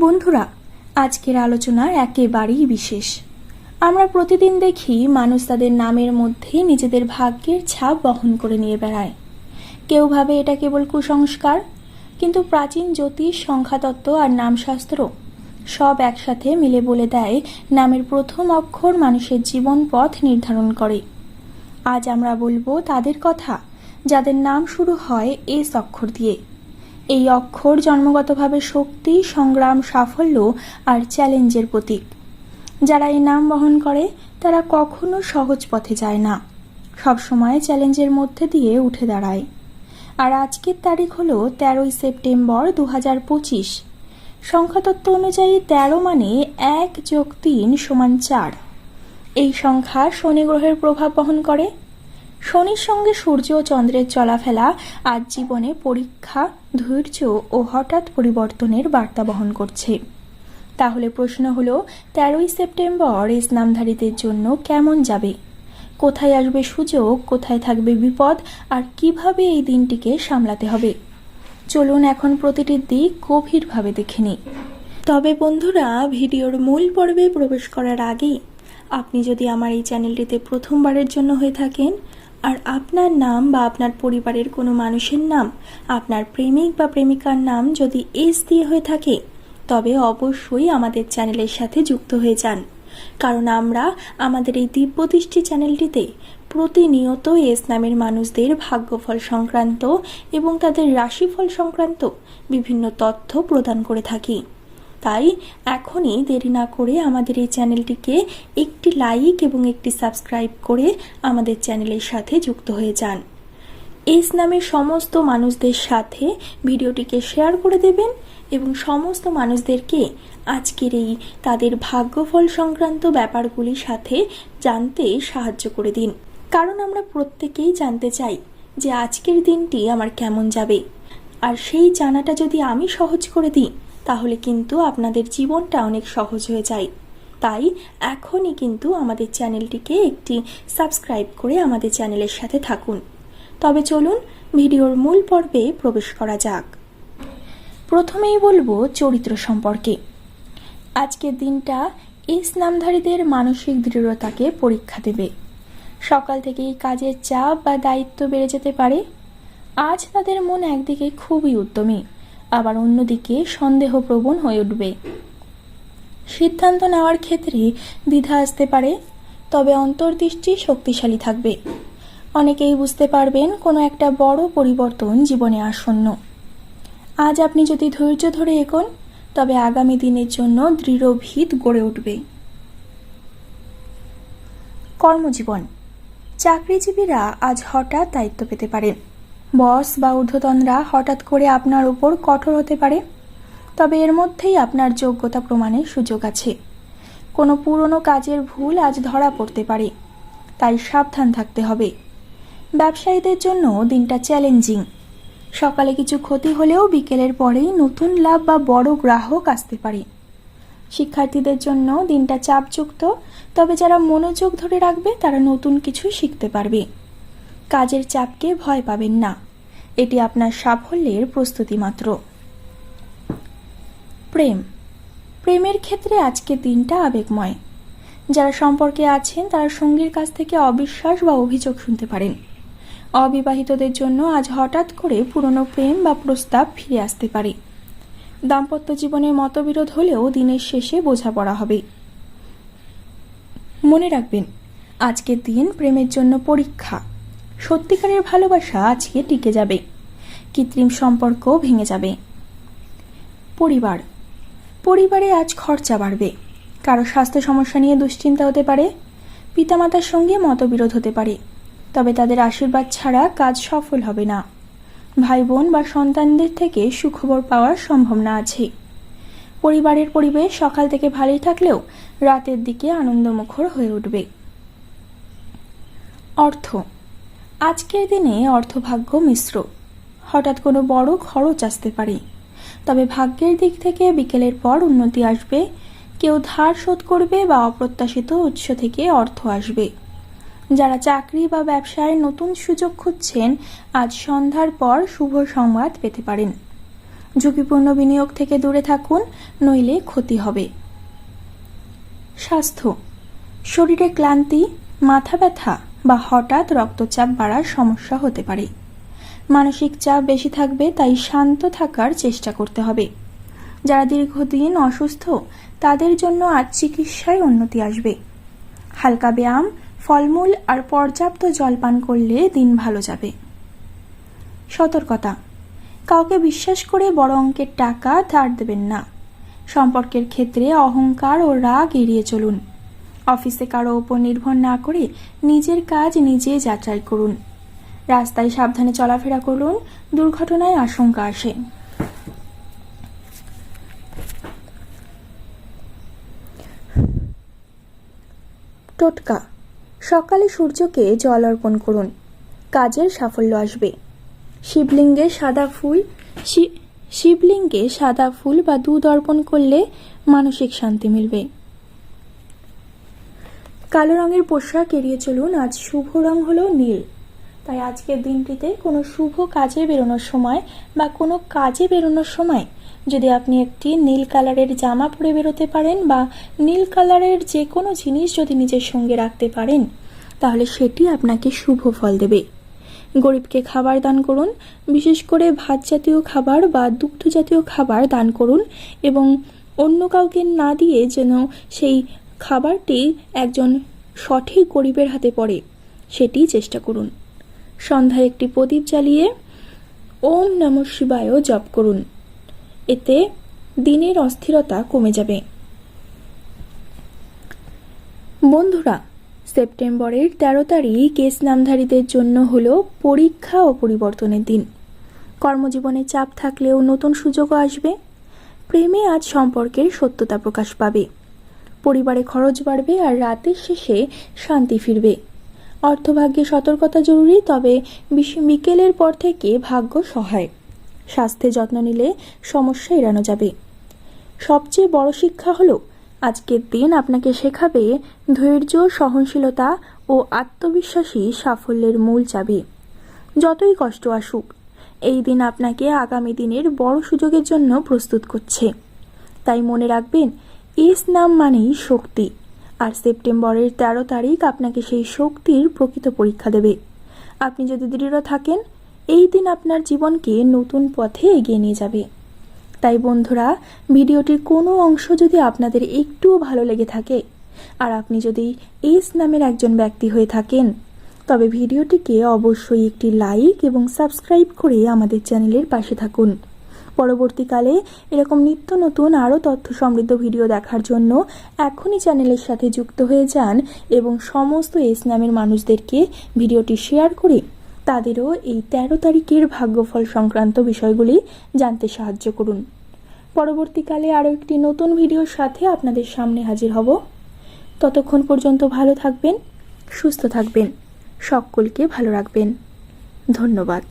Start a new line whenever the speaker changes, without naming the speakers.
বন্ধুরা, আজকের আলোচনা একেবারেই বিশেষ। আমরা প্রতিদিন দেখি মানুষ তাদের নামের মধ্যে নিজেদের ভাগ্যের ছাপ বহন করে নিয়ে বেড়ায়। কেউ ভাবে এটা কেবল কুসংস্কার, কিন্তু প্রাচীন জ্যোতিষ, সংখ্যাতত্ত্ব আর নামশাস্ত্র সব একসাথে মিলে বলে দেয় নামের প্রথম অক্ষর মানুষের জীবন পথ নির্ধারণ করে। আজ আমরা বলব তাদের কথা, যাদের নাম শুরু হয় এস অক্ষর দিয়ে। এই অক্ষর জন্মগতভাবে শক্তি, সংগ্রাম, সাফল্য আর চ্যালেঞ্জের প্রতীক। যারা এই নাম বহন করে, তারা কখনো সহজ পথে যায় না। সবসময় চ্যালেঞ্জের মধ্যে দিয়ে উঠে দাঁড়ায়। আর আজকের তারিখ হলো তেরোই সেপ্টেম্বর দু হাজার পঁচিশ। সংখ্যাতত্ত্ব অনুযায়ী তেরো মানে এক যোগ তিন সমান চার। এই সংখ্যা শনি গ্রহের প্রভাব বহন করে শনির সঙ্গে সূর্য ও চন্দ্রের চলাফেরা আজ জীবনে পরীক্ষা, ধৈর্য ও হঠাৎ পরিবর্তনের বার্তা বহন করছে। তাহলে প্রশ্ন হলো, তেরোই সেপ্টেম্বর এই নামধারীদের জন্য কেমন যাবে? কোথায় আসবে সুযোগ, কোথায় থাকবে বিপদ, আর কীভাবে এই দিনটিকে সামলাতে হবে? চলুন এখন প্রতিটি দিক গভীরভাবে দেখে নিই। তবে বন্ধুরা, ভিডিওর মূল পর্বে প্রবেশ করার আগে আপনি যদি আমার এই চ্যানেলটিতে প্রথমবারের জন্য হয়ে থাকেন আর আপনার নাম বা আপনার পরিবারের কোনো মানুষের নাম, আপনার প্রেমিক বা প্রেমিকার নাম যদি এস দিয়ে হয়ে থাকে, তবে অবশ্যই আমাদের চ্যানেলের সাথে যুক্ত হয়ে যান। কারণ আমরা আমাদের এই দিব্যদৃষ্টি চ্যানেলটিতে প্রতিনিয়ত এস নামের মানুষদের ভাগ্যফল সংক্রান্ত এবং তাদের রাশিফল সংক্রান্ত বিভিন্ন তথ্য প্রদান করে থাকি। তাই এখনই দেরি না করে আমাদের এই চ্যানেলটিকে একটি লাইক এবং একটি সাবস্ক্রাইব করে আমাদের চ্যানেলের সাথে যুক্ত হয়ে যান। এস নামের সমস্ত মানুষদের সাথে ভিডিওটিকে শেয়ার করে দেবেন এবং সমস্ত মানুষদেরকে আজকের এই তাদের ভাগ্যফল সংক্রান্ত ব্যাপারগুলির সাথে জানতে সাহায্য করে দিন। কারণ আমরা প্রত্যেকেই জানতে চাই যে আজকের দিনটি আমার কেমন যাবে। আর সেই জানাটা যদি আমি সহজ করে দিই তাহলে কিন্তু আপনাদের জীবনটা অনেক সহজ হয়ে যায়। তাই এখনই কিন্তু আমাদের চ্যানেলটিকে একটি সাবস্ক্রাইব করে আমাদের চ্যানেলের সাথে থাকুন। তবে চলুন ভিডিওর মূল পর্বে প্রবেশ করা যাক। প্রথমেই বলব চরিত্র সম্পর্কে। আজকের দিনটা এস নামধারীদের মানসিক দৃঢ়তাকে পরীক্ষা দেবে। সকাল থেকেই কাজের চাপ বা দায়িত্ব বেড়ে যেতে পারে। আজ তাদের মন একদিকে খুবই উদ্যমী। আবার অন্যদিকে সন্দেহপ্রবণ হয়ে উঠবে। সিদ্ধান্ত নেওয়ার ক্ষেত্রে দ্বিধা আসতে পারে, তবে অন্তর্দৃষ্টি শক্তিশালী থাকবে। অনেকেই বুঝতে পারবেন কোনো একটা বড় পরিবর্তন জীবনে আসন্ন। আজ আপনি যদি ধৈর্য ধরে এগোন, তবে আগামী দিনের জন্য দৃঢ় ভিত গড়ে উঠবে। কর্মজীবন। চাকরিজীবীরা আজ হঠাৎ দায়িত্ব পেতে পারেন। বস বা ঊর্ধ্বতনরা হঠাৎ করে আপনার উপর কঠোর হতে পারে, তবে এর মধ্যেই আপনার যোগ্যতা প্রমাণের সুযোগ আছে। কোনো পুরনো কাজের ভুল আজ ধরা পড়তে পারে, তাই সাবধান থাকতে হবে। ব্যবসায়ীদের জন্য দিনটা চ্যালেঞ্জিং। সকালে কিছু ক্ষতি হলেও বিকেলের পরেই নতুন লাভ বা বড় গ্রাহক আসতে পারে। শিক্ষার্থীদের জন্য দিনটা চাপযুক্ত, তবে যারা মনোযোগ ধরে রাখবে তারা নতুন কিছু শিখতে পারবে। কাজের চাপকে ভয় পাবেন না। এটি আপনার সাফল্যের প্রস্তুতি মাত্র। প্রেম। প্রেমের ক্ষেত্রে আজকের দিনটা আবেগময়। যারা সম্পর্কে আছেন, তারা সঙ্গীর কাছ থেকে অবিশ্বাস বা অভিযোগ শুনতে পারেন। অবিবাহিতদের জন্য আজ হঠাৎ করে পুরনো প্রেম বা প্রস্তাব ফিরে আসতে পারে। দাম্পত্য জীবনে মতবিরোধ হলেও দিনের শেষে বোঝাপড়া হবে। মনে রাখবেন, আজকের দিন প্রেমের জন্য পরীক্ষা। সত্যিকারের ভালোবাসা আজকে টিকে যাবে। কৃত্রিম সম্পর্ক ভেঙে যাবে। পরিবার। পরিবারে আজ খরচা বাড়বে। কারও স্বাস্থ্য সমস্যা নিয়ে দুশ্চিন্তা হতে পারে। পিতামাতার সঙ্গে মতবিরোধ হতে পারে। তবে তাদের আশীর্বাদ ছাড়া কাজ সফল হবে না। ভাই বোন বা সন্তানদের থেকে সুখবর পাওয়ার সম্ভাবনা আছে। পরিবারের পরিবেশ সকাল থেকে ভালোই থাকলেও রাতের দিকে আনন্দমুখর হয়ে উঠবে। অর্থ। আজকের দিনে অর্থভাগ্য মিশ্র। হঠাৎ কোনো বড় খরচ আসতে পারে। তবে ভাগ্যের দিক থেকে বিকেলের পর উন্নতি আসবে, কেউ ধার শোধ করবে বা অপ্রত্যাশিত উৎস থেকে অর্থ আসবে। যারা চাকরি বা ব্যবসায় নতুন সুযোগ খুঁজছেন, আজ সন্ধ্যার পর শুভ সংবাদ পেতে পারেন। ঝুঁকিপূর্ণ বিনিয়োগ থেকে দূরে থাকুন, নইলে ক্ষতি হবে। স্বাস্থ্য। শরীরে ক্লান্তি, মাথা ব্যথা বা হঠাৎ রক্তচাপ বাড়ার সমস্যা হতে পারে। মানসিক চাপ বেশি থাকবে, তাই শান্ত থাকার চেষ্টা করতে হবে। যারা দীর্ঘদিন অসুস্থ, তাদের জন্য আজ চিকিৎসায় উন্নতি আসবে। হালকা ব্যায়াম, ফলমূল আর পর্যাপ্ত জল পান করলে দিন ভালো যাবে। সতর্কতা। কাউকে বিশ্বাস করে বড় অঙ্কের টাকা ধার দেবেন না। সম্পর্কের ক্ষেত্রে অহংকার ও রাগ এড়িয়ে চলুন। অফিসে কারও ওপর নির্ভর না করে নিজের কাজ নিজে যাচাই করুন। রাস্তায় সাবধানে চলাফেরা করুন, দুর্ঘটনায় আশঙ্কা আসে। টোটকা, সকালে সূর্যকে জল অর্পণ করুন, কাজের সাফল্য আসবে। শিবলিঙ্গে সাদা ফুল শিবলিঙ্গে সাদা ফুল বা দুধ অর্পণ করলে মানসিক শান্তি মিলবে। কালো রঙের পোশাক এড়িয়ে চলুন, আজ শুভ রং হলো নীল। তাই আজকের দিনটিতে কোনো শুভ কাজে বেরোনোর সময় বা কোনো কাজে বেরোনোর সময় যদি আপনি একটি নীল কালারের জামা পরে বেরোতে পারেন বা নীল কালারের যে কোনো জিনিস যদি নিজের সঙ্গে রাখতে পারেন, তাহলে সেটি আপনাকে শুভ ফল দেবে। গরিবকে খাবার দান করুন, বিশেষ করে ভাত জাতীয় খাবার বা দুগ্ধ জাতীয় খাবার দান করুন এবং অন্য কাউকে না দিয়ে যেন সেই খাবারটি একজন সঠিক গরিবের হাতে পড়ে, সেটি চেষ্টা করুন। সন্ধ্যায় একটি প্রদীপ জ্বালিয়ে ওম নম শিবায় জপ করুন। এতে দিনের অস্থিরতা কমে যাবে। বন্ধুরা, সেপ্টেম্বরের তেরো তারিখ কেস নামধারীদের জন্য হল পরীক্ষা ও পরিবর্তনের দিন। কর্মজীবনে চাপ থাকলেও নতুন সুযোগও আসবে। প্রেমে আজ সম্পর্কের সত্যতা প্রকাশ পাবে। পরিবারে খরচ বাড়বে আর রাতের শেষে শান্তি ফিরবে। অর্থভাগ্যে সতর্কতা জরুরি, তবে বিকেলের পর থেকে ভাগ্য সহায়। স্বাস্থ্যে যত্ন নিলে সমস্যা এড়ানো যাবে। সবচেয়ে বড় শিক্ষা হলো, আজকের দিন আপনাকে শেখাবে ধৈর্য, সহনশীলতা ও আত্মবিশ্বাসী সাফল্যের মূল চাবি। যতই কষ্ট আসুক, এই দিন আপনাকে আগামী দিনের বড় সুযোগের জন্য প্রস্তুত করছে। তাই মনে রাখবেন ইস নাম মানেই শক্তি, আর সেপ্টেম্বরের তেরো তারিখ আপনাকে সেই শক্তির প্রকৃত পরীক্ষা দেবে। আপনি যদি দৃঢ় থাকেন, এই দিন আপনার জীবনকে নতুন পথে এগিয়ে নিয়ে যাবে। তাই বন্ধুরা, ভিডিওটির কোনো অংশ যদি আপনাদের একটুও ভালো লেগে থাকে, আর আপনি যদি এস নামের একজন ব্যক্তি হয়ে থাকেন, তবে ভিডিওটিকে অবশ্যই একটি লাইক এবং সাবস্ক্রাইব করে আমাদের চ্যানেলের পাশে থাকুন। পরবর্তীকালে এরকম নিত্য নতুন আরও তথ্য সমৃদ্ধ ভিডিও দেখার জন্য এখনই চ্যানেলের সাথে যুক্ত হয়ে যান এবং সমস্ত এস নামের মানুষদেরকে ভিডিওটি শেয়ার করে তাদেরও এই তেরো তারিখের ভাগ্যফল সংক্রান্ত বিষয়গুলি জানতে সাহায্য করুন। পরবর্তীকালে আরও একটি নতুন ভিডিওর সাথে আপনাদের সামনে হাজির হব। ততক্ষণ পর্যন্ত ভালো থাকবেন, সুস্থ থাকবেন, সকলকে ভালো রাখবেন। ধন্যবাদ।